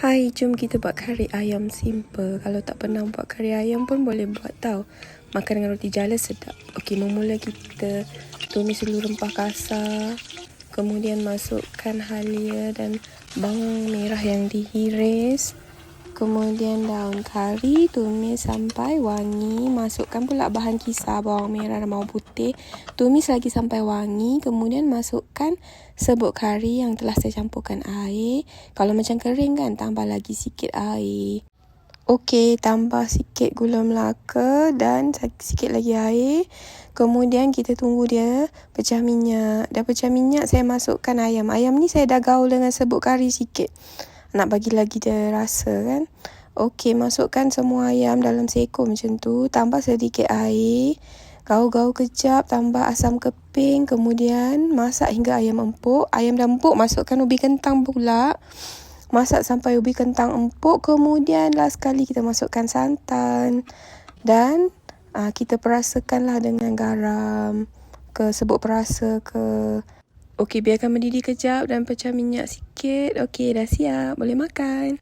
Hai, jom kita buat kari ayam simple. Kalau tak pernah buat kari ayam pun boleh buat tau. Makan dengan roti jala sedap. Okey, memula kita tumis dulu rempah kasar. Kemudian masukkan halia dan bawang merah yang dihiris. Kemudian daun kari tumis sampai wangi. Masukkan pula bahan kisar bawang merah dan bawang putih. Tumis lagi sampai wangi. Kemudian masukkan serbuk kari yang telah saya campurkan air. Kalau macam kering kan tambah lagi sikit air. Okey, tambah sikit gula melaka dan sikit lagi air. Kemudian kita tunggu dia pecah minyak. Dah pecah minyak saya masukkan ayam. Ayam ni saya dah gaul dengan serbuk kari sikit nak bagi lagi dia rasa kan. Okey, masukkan semua ayam dalam seekor macam tu. Tambah sedikit air. Gaul-gaul kejap, tambah asam keping. Kemudian masak hingga ayam empuk. Ayam dah empuk, masukkan ubi kentang pula. Masak sampai ubi kentang empuk. Kemudian last sekali kita masukkan santan. Dan uh, kita perasakanlah dengan garam ke sebut perasa ke Okey, biarkan mendidih kejap dan pecah minyak sikit. Okey, dah siap. Boleh makan.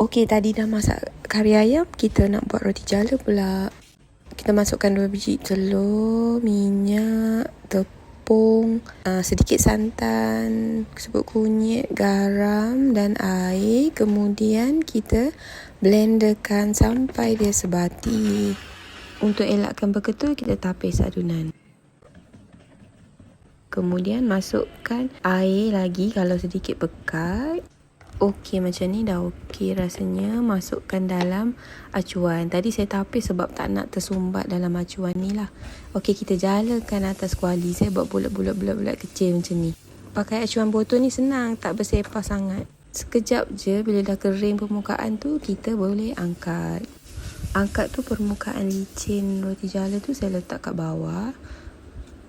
Okey, tadi dah masak kari ayam. Kita nak buat roti jala pula. Kita masukkan dua biji telur, minyak, tepung, uh, sedikit santan, sebut kunyit, garam dan air. Kemudian kita blenderkan sampai dia sebati. Untuk elakkan berketul, kita tapis adunan. Kemudian masukkan air lagi kalau sedikit pekat. Okey macam ni dah okey rasanya. Masukkan dalam acuan. Tadi saya tapis sebab tak nak tersumbat dalam acuan ni lah. Okey kita jalakan atas kuali. Saya buat bulat-bulat-bulat kecil macam ni. Pakai acuan botol ni senang. Tak bersepah sangat. Sekejap je bila dah kering permukaan tu kita boleh angkat. Angkat tu permukaan licin roti jala tu saya letak kat bawah.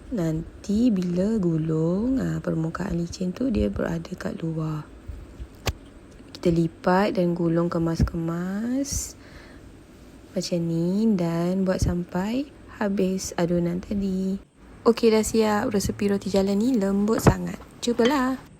Nanti bila gulung ha, permukaan licin tu dia berada kat luar. Kita lipat dan gulung kemas-kemas macam ni dan buat sampai habis adunan tadi. Okey dah siap resepi roti jala ni lembut sangat. Cubalah.